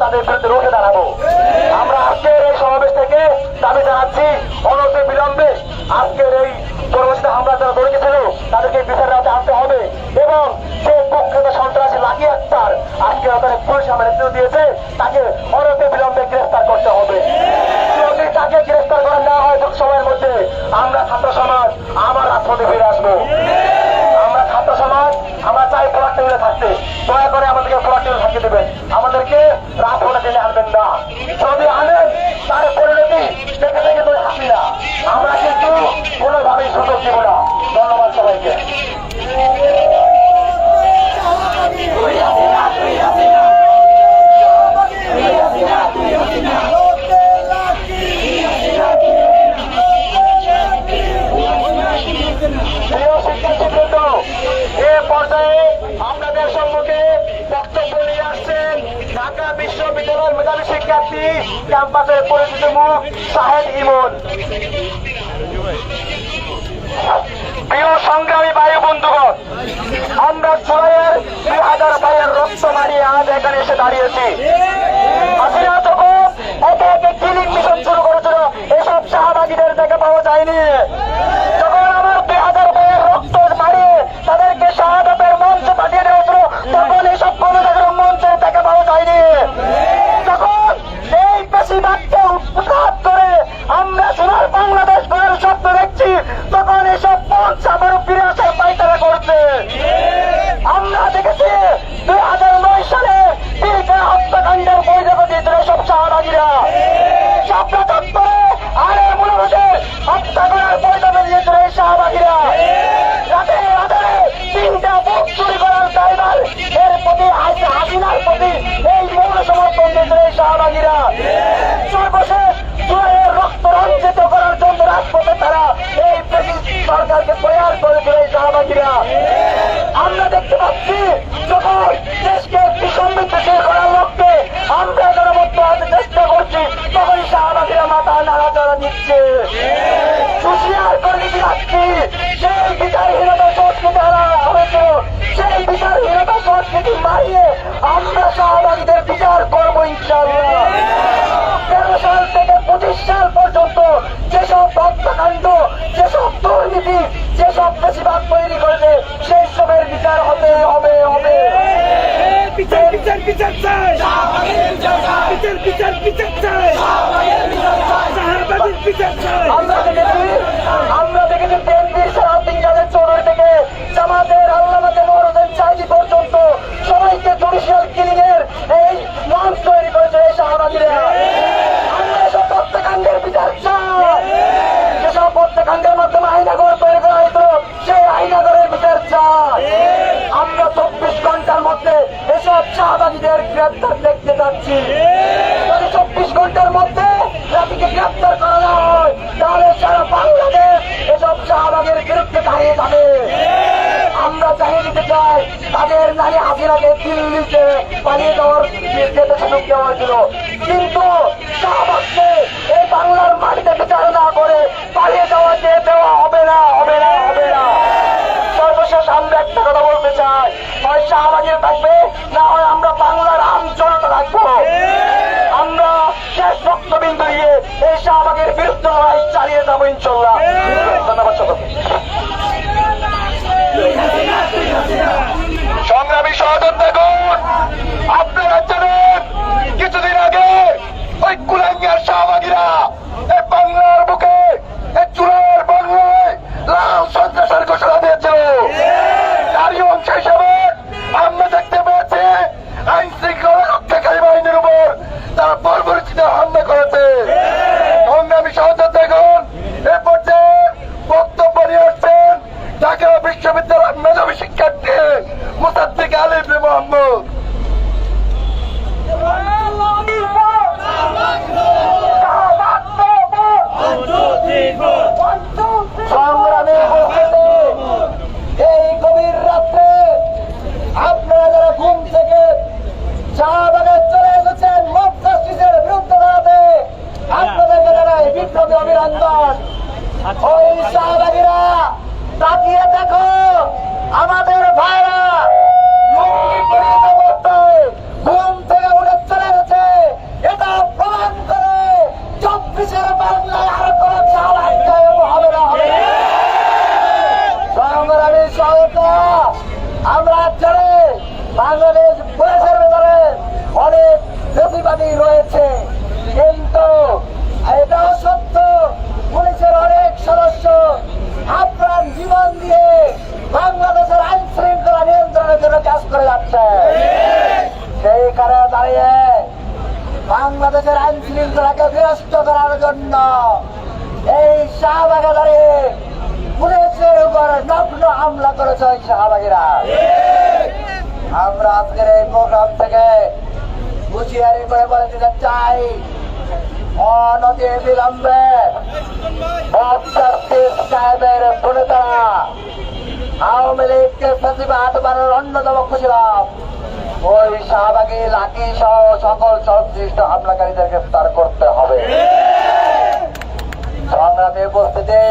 তাদের বিরুদ্ধে রুখে দাঁড়াবো। আমরা আজকের এই সমাবেশ থেকে দাবি জানাচ্ছি অনতি বিলম্বে আজকের এই পরবর্তীতে হামলা যারা জড়িত ছিল, তাদেরকে বিচারের আওতায় আনতে হবে এবং যে কুখ্যাত সন্ত্রাসী লাকি আক্তার আজকে তাদের পুলিশ আমার নেতৃত্ব দিয়েছে, তাকে অনতি বিলম্বে গ্রেফতার করতে হবে। যদি তাকে গ্রেফতার করা না হয় সময়ের মধ্যে, আমরা ছাত্র সমাজ আবার রাজপথে ফিরে আসব। আমরা ছাত্র সমাজ, আমরা চাই টেবিলে থাকতে। দয়া করে পর্যায়ে আপনাদের সম্মুখে বক্তব্য নিয়ে আসছেন ঢাকা বিশ্ববিদ্যালয়ের মেধাবী শিক্ষার্থী, ক্যাম্পাসের পরিচিত মুখ সাহেদ ইমন। প্রিয় সংগ্রামী বায়ু বন্ধুগণ, আমরা জুলাইয়ের দুই হাজার বাইয়ের রক্ত মারিয়ে আজ এখানে এসে দাঁড়িয়েছি। হাসিনা একে একে কিলিং মিশন শুরু করেছিল এসব শাহবাগীদের দেখা পাওয়া যায়নি। নাড়াচাড়া দিচ্ছে হুশিয়ার করে দিতে যাচ্ছি সেই বিচারহীনতা সংস্কৃতি হয়েছিল সেই বিচারহীনতা সংস্কৃতি মারিয়ে আমরা শাহবাগীদের বিচার করব ইনশাল্লাহ তেরো সাল থেকে পঁচিশ সাল পর্যন্ত যেসব হত্যাকাণ্ড যেসব দুর্নীতি যেসব বেশিরভাগ তৈরি করেছে সেই সবের বিচার হবে হবে হবে। বিচার বিচার বিচার চাই। বিচার বিচার বিচার চাই। আমরা আমরা দেখেছি তেনজির সারাদিন যাদের চৌধুরী থেকে পর্যন্ত এই মঞ্চ তৈরি বিচার যেসব মাধ্যমে সেই আমরা চব্বিশ ঘণ্টার মধ্যে এসব গ্রেপ্তার দেখতে যাচ্ছি চব্বিশ ঘণ্টার মধ্যে রাতিকে গ্রেপ্তার করা হয় তাহলে সারা বাংলাদেশ এসব শাহবাগের বিরুদ্ধে দাঁড়িয়ে যাবে। আমরা চাইয়ে দিতে চাই, তাদের নারী হাজিরাকে দিল্লিতে পালিয়ে যাওয়ার সুযোগ দেওয়া হয়েছিল কিন্তু শাহবাগকে এই বাংলার মাটিতে বিচার না করে পালিয়ে যাওয়া যে দেওয়া হবে না হবে না হবে না। সর্বশেষ আমরা একটা কথা বলতে চাই, হয় শাহবাগের থাকবে না হয় আমরা বাংলার আম জনতা থাকব আমরা শেষ দাঁড়িয়ে এই শাহবাগের বিরুদ্ধে লড়াই চালিয়ে যাব ইনশাল্লাহ। ধন্যবাদ সংগ্রামী সহযোদ্ধাগণ আপনারা জানেন কিছুদিন আগে ওই কুলাঙ্গার শাহবাগীরা এই বাংলার বুকে এই চুরার বাংলায় লাল সন্ত্রাসের ঘোষণা দিয়েছিল তারই অংশ হিসেবে আমরা দেখতে পেয়েছি আইন শৃঙ্খলা রক্ষাকারী বাহিনীর উপর তারা বর্বরিচিত হামলা করেছে সংগ্রামী সহযোদ্ধাগণ এ পর্যায়ে বক্তব্য নিয়ে আসছেন ঢাকা বিশ্ববিদ্যালয়ের মেধাবী শিক্ষার্থী মুসাদ্দিক আলী ইবনে মোহাম্মদ বাংলাদেশের আইন শৃঙ্খলাকে বিনষ্ট করার জন্য এই শাহবাগে দাঁড়িয়ে পুলিশের উপর নগ্ন হামলা করেছে ওই শাহবাগীরা। আমরা আজকের এই প্রোগ্রাম থেকে হুঁশিয়ারি করে বলে দিতে চাই, অনতি বিলম্বে সাহেবের নেতারা আওয়ামী লীগকে প্রতিবাদ করার অন্যতম খুঁজলাম ওই শাহবাগী লাঠি সহ সকল সংশ্লিষ্ট হামলাকারীদের গ্রেফতার করতে হবে। সংগ্রামী উপস্থিতি।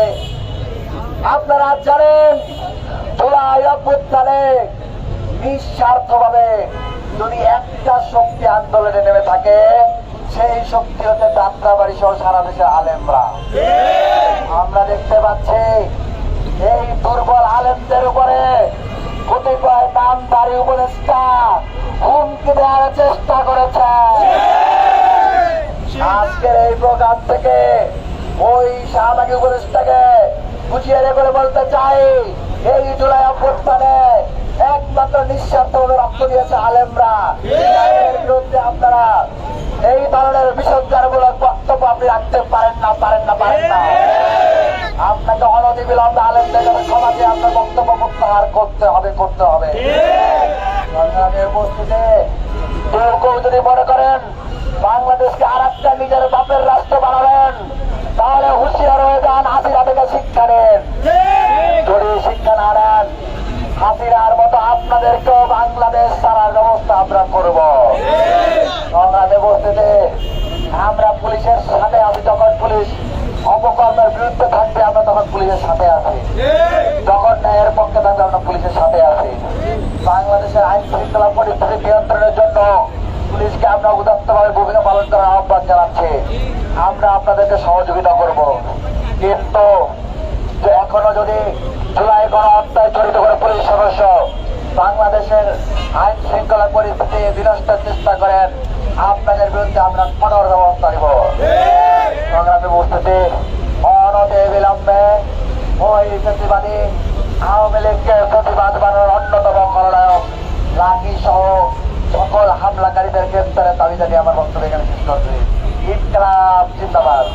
আপনারা জানেন জুলাই যদি একটা শক্তি আন্দোলনে নেমে থাকে, সেই শক্তি হচ্ছে যাত্রাবাড়ি সহ সারা দেশের আলেমরা। আমরা দেখতে পাচ্ছি, এই দুর্বল আলেমদের উপরে কতিপয় নামধারী উপদেষ্টা প্রোগ্রাম থেকে ওই শাহবাগী উপদেশটাকে বুঝিয়ে করে বলতে চাই এই জুলাই অভ্যুত্থানে একমাত্র নিঃস্বার্থভাবে রক্ত দিয়েছে আলেমরা। বিরুদ্ধে আপনারা এই ধরনের বিসর্জনমূলক বক্তব্য আপনি রাখতে পারেন না পারেন না পারেন না। আপনাকে অনতি বিলম্বে আলেমদের ক্ষমা আপনার বক্তব্য প্রত্যাহার করতে হবে করতে হবে। সংগ্রামী উপস্থিতি কেউ কেউ যদি মনে করেন বাংলাদেশকে আর একটা নিজের বাপের রাষ্ট্র বানাবেন। তাহলে হুঁশিয়ার হয়ে যান হাসিরা থেকে শিক্ষা নেন। যদি শিক্ষা না নেন হাসিরার মতো আপনাদেরকেও বাংলাদেশ ছাড়ার ব্যবস্থা আমরা করব। সংগ্রামী উপস্থিতি আমরা পুলিশের সাথে আছি যখন পুলিশ অপকর্মের বিরুদ্ধে থাকবে আমরা তখন পুলিশের সাথে আছি। যখন ন্যায়ের পক্ষে থাকবে আমরা পুলিশের সাথে আছি। বাংলাদেশের আইন শৃঙ্খলা পরিস্থিতি নিয়ন্ত্রণের জন্য পুলিশকে আমরা উদাত্তভাবে ভূমিকা পালন করার আহ্বান জানাচ্ছি। আমরা আপনাদেরকে সহযোগিতা করব। কিন্তু এখনও যদি জুলাই গণ হত্যায় জড়িত করে পুলিশ সদস্য বাংলাদেশের আইন শৃঙ্খলা পরিস্থিতি বিনষ্টের চেষ্টা করেন, আপনাদের বিরুদ্ধে আমরা কঠোর ব্যবস্থা নিব। সংগ্রামী উপস্থিতি অনদে বিলম্বে ওই প্রতিবাদী আওয়ামী লীগকে প্রতিবাদ বানানোর অন্যতম খলনায়ক লাঠি সহ সকল হামলাকারীদের গ্রেপ্তারের দাবি জানিয়ে আমার বক্তব্য এখানে শেষ করছি জিন্দাবাদ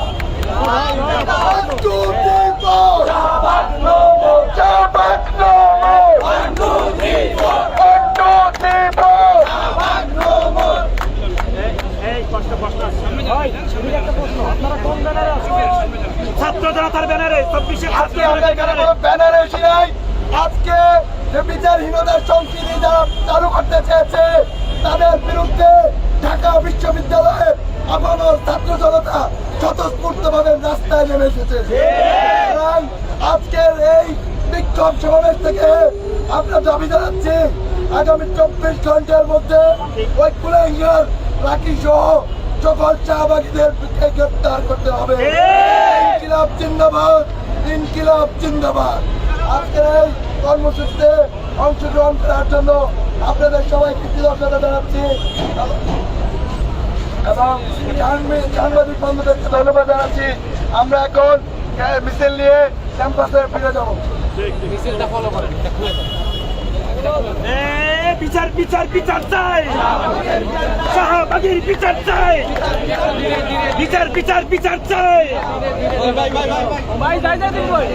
জনতার ব্যানারে চব্বিশে আজকে যে বিচারহীনতার সংস্কৃতি যারা চালু করতে চেয়েছে তাদের বিরুদ্ধে ঢাকা বিশ্ববিদ্যালয়ের আপামর ছাত্র জনতা স্বতঃস্ফূর্ত ভাবে রাস্তায় নেমে এসেছে। আজকের এই বিক্ষোভ সমাবেশ থেকে আমরা দাবি জানাচ্ছি, আগামী চব্বিশ ঘণ্টার মধ্যে ওই কুলেঙ্গার রাখি সহ সকল চাবাগীদেরকে গ্রেপ্তার করতে হবে। ইনকিলাব জিন্দাবাদ ইনকিলাব জিন্দাবাদ। আজকের এই কর্মসূচিতে অংশগ্রহণ করার জন্য আপনাদের সবাইকে কৃতজ্ঞতা জানাচ্ছি। এবং সাংবাদিক- বন্ধুদেরকে ধন্যবাদ জানাচ্ছি। আমরা এখন মিছিল নিয়ে ক্যাম্পাসে ফিরে যাব। এ, বিচার বিচার বিচার চাই। শাহবাগের বিচার চাই। বিচার বিচার বিচার চাই। ভাই যাই যাই ভাই।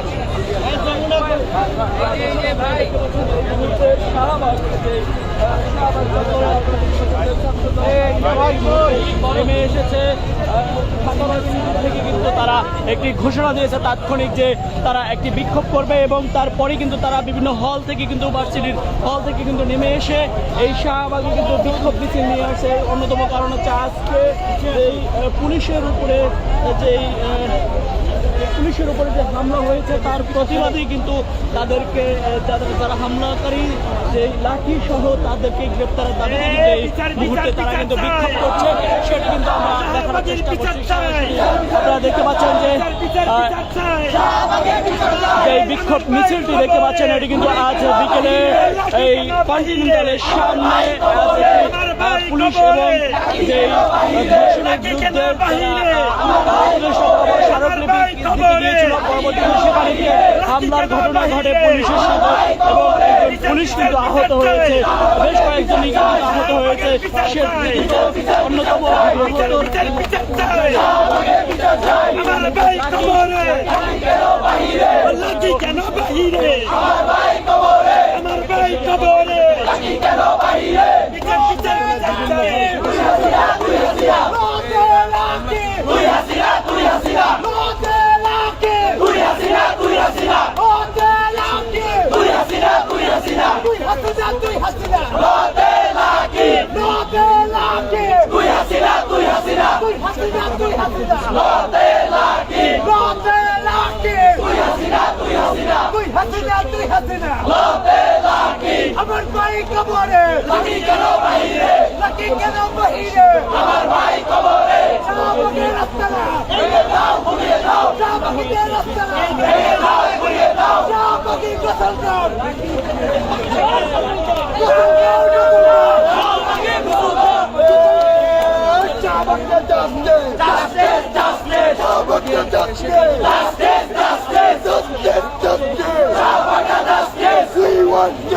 তারা একটি ঘোষণা দিয়েছে তাৎক্ষণিক যে তারা একটি বিক্ষোভ করবে এবং তারপরে কিন্তু তারা বিভিন্ন হল থেকে কিন্তু ভার্সিটির হল থেকে কিন্তু নেমে এসে এই শাহবাগে কিন্তু বিক্ষোভ মিছিল নিয়ে আসে অন্যতম কারণ হচ্ছে আজকে যেই পুলিশের উপরে যেই পুলিশের উপরে যে হামলা হয়েছে তার প্রতিবাদেই কিন্তু তাদেরকে যারা হামলাকারী যে লাঠি সহ তাদেরকে গ্রেপ্তারের বিচার, মুহূর্তে তারা কিন্তু বিক্ষোভ করছে। সেটা কিন্তু আমরা দেখানোর চেষ্টা করছি। আপনারা দেখতে পাচ্ছেন যে এই বিক্ষোভ মিছিলটি দেখতে পাচ্ছেন এটি কিন্তু আজ বিকেলে এই কন্টিনেন্টালের সামনে পুলিশ এবং যে ধর্ষণের বিরুদ্ধে স্মারকলিপি গিয়েছিল হামলার ঘটনা ঘটে পুলিশের সাথে এবং একজন পুলিশ কিন্তু আহত হয়েছে। বেশ কয়েকজন আহত হয়েছে। সে অন্যতম আহত আমার ভাই কবরে লাঠি কেন বাহিরে আমার ভাই কবরে বিচার বিচার বিচার আমার ভাই কবরে। লাঠি কেন বাহিরে? লাঠি কেন বাহিরে? আমার ভাই কবরে। শাহবাগের রাস্তা না ভেঙে দাও ভুলিয়ে দাও। শাহবাগের রাস্তা না ভেঙে দাও ভুলিয়ে দাও। শাহবাগের গোসল কর গোসল কর গোসল কর শাহবাগের গোসল কর চাবাকে যাচ্ছে জাস্টিস জাস্টিস চাবাকে যাচ্ছে জাস্টিস জাস্টিস যাচ্ছে যাচ্ছে শাহবাগের justice We want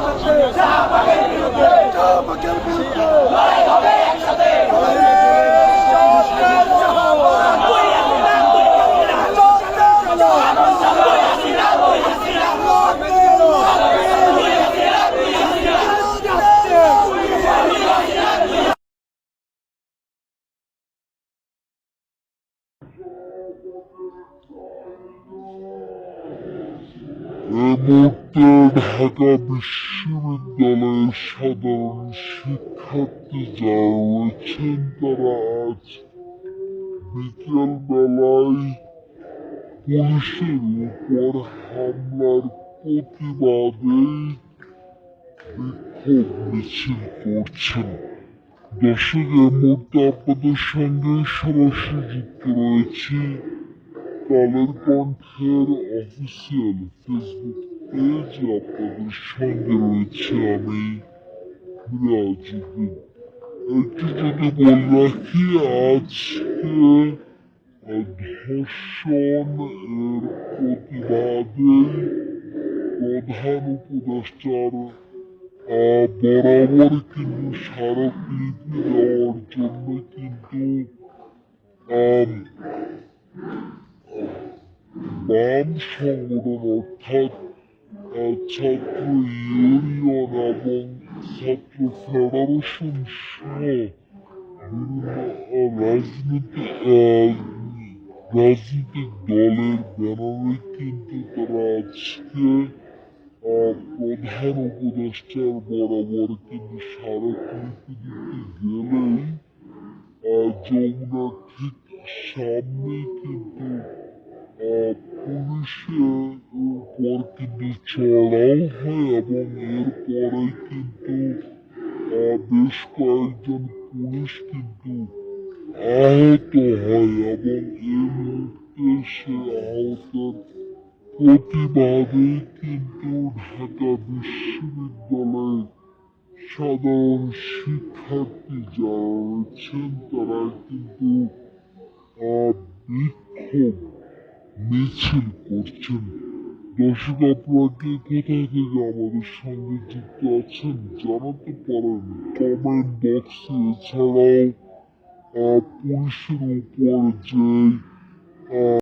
justice. We মুহূর্তে ঢাকা বিশ্ববিদ্যালয়ের সাধারণ শিক্ষার্থী যারা রয়েছেন, তারা আজ বিকেল বেলায় পুলিশের উপর হামলার প্রতিবাদে বিক্ষোভ মিছিল করছেন। এই মুহূর্তে আপনাদের সঙ্গে সরাসরি যুক্ত রয়েছি কালের কণ্ঠের অফিসিয়াল ফেসবুক পেজ আপনাদের সঙ্গে রয়েছে আমি মিরাজুদ্দিন একটু যদি বলে রাখি আজকে ধর্ষণ এর প্রতিবাদে প্রধান উপদেষ্টার বরাবর কিন্তু স্মারকলিপি দেওয়ার জন্য কিন্তু বাম সংগঠন অর্থাৎ ছাত্র ইউনিয়ন এবং ছাত্র ফেডারেশন সহ রাজনৈতিক দলের ব্যানারে কিন্তু তারা আজকে প্রধান উপদেষ্টার বরাবর কিন্তু স্মারকলিপি দিতে গেলেই আহ, যমুনার ঠিক সামনে কিন্তু আহ, কিন্তু চড়াও হয়, এবং এরপরে কিন্তু বেশ কয়েকজন পুলিশ কিন্তু আহত হয় এবং এই মুহূর্তে সে আহতের প্রতিবাদে কিন্তু ঢাকা বিশ্ববিদ্যালয়ের সাধারণ শিক্ষার্থী যারা রয়েছেন তারা কিন্তু বিক্ষোভ মিছিল করছেন। দর্শক, আপনারা কোথা থেকে আমাদের সঙ্গে যুক্ত আছেন জানাতে পারেন কমেন্ট বক্সে এছাড়াও পুলিশের উপর যে